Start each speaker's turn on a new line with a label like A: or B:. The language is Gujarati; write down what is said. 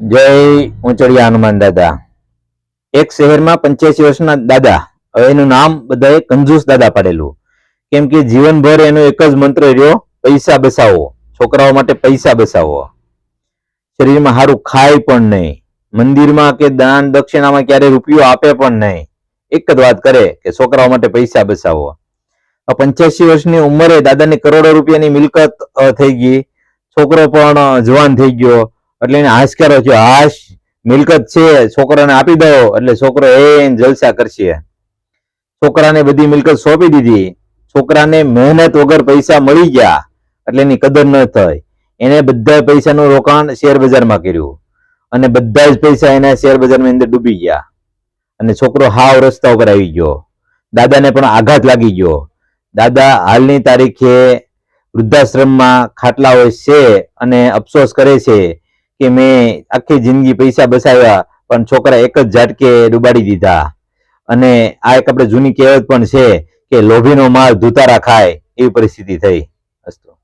A: જય ઉંચડિયા હનુમાન દાદા. એક શહેરમાં પંચ્યાસી વર્ષના દાદા, હવે એનું નામ બધાએ કંજૂસ દાદા પાડેલું. કેમ કે જીવનભર એનો એક જ મંત્ર રહ્યો, પૈસા બસાવો. છોકરાઓ માટે પૈસા બસાવો. શરીરમાં સારું ખાય પણ નહીં. મંદિરમાં કે દાન દક્ષિણામાં ક્યારે રૂપિયો આપે પણ નહીં. એક જ વાત કરે કે છોકરાઓ માટે પૈસા બસાવો. પંચ્યાસી વર્ષની ઉંમરે દાદાને કરોડો રૂપિયાની મિલકત થઈ ગઈ. છોકરો પણ જવાન થઈ ગયો. એટલે એને હાશકારો છો. હાશ, મિલકત છે, છોકરાને આપી દો. એટલે છોકરો એ જલસા કરશે. છોકરાને બધી મિલકત સોંપી દીધી. છોકરાને મહેનત વગર પૈસા મળી ગયા. એટલે એની કદર ન થઈ. એને બધા પૈસાનું રોકાણ શેર કર્યું. અને બધા જ પૈસા એના શેર અંદર ડૂબી ગયા. અને છોકરો હાવ રસ્તા ઉપર આવી ગયો. દાદાને પણ આઘાત લાગી ગયો. દાદા, હાલની તારીખે વૃદ્ધાશ્રમમાં ખાટલા હોય છે અને અફસોસ કરે છે. કે મેં આખી જિંદગી પૈસા બસાવ્યા, પણ છોકરા એક જ ઝાટકે ડુબાડી દીધા. અને આ એક આપણે જૂની કહેવત પણ છે કે લોભીનો માલ ધુતારા ખાય, એવી પરિસ્થિતિ થઈ. અસ્તુ.